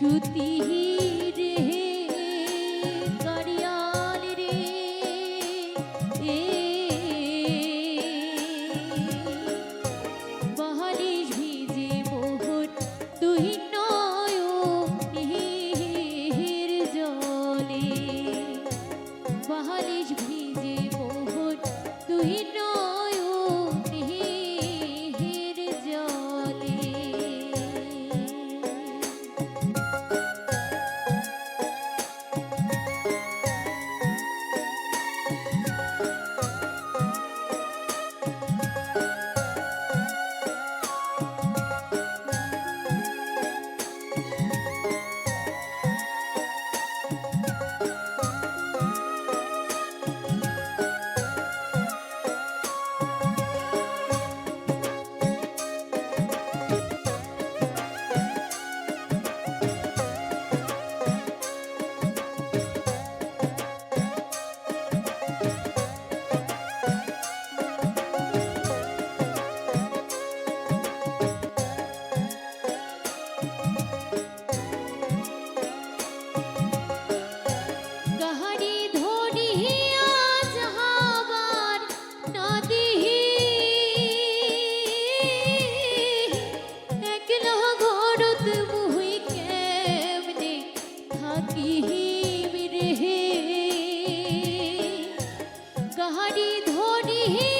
ছুতি রে করিয়াল রে বহলি ভিজে মোহর তুই নয় জলে। বহলি ভিজে हरी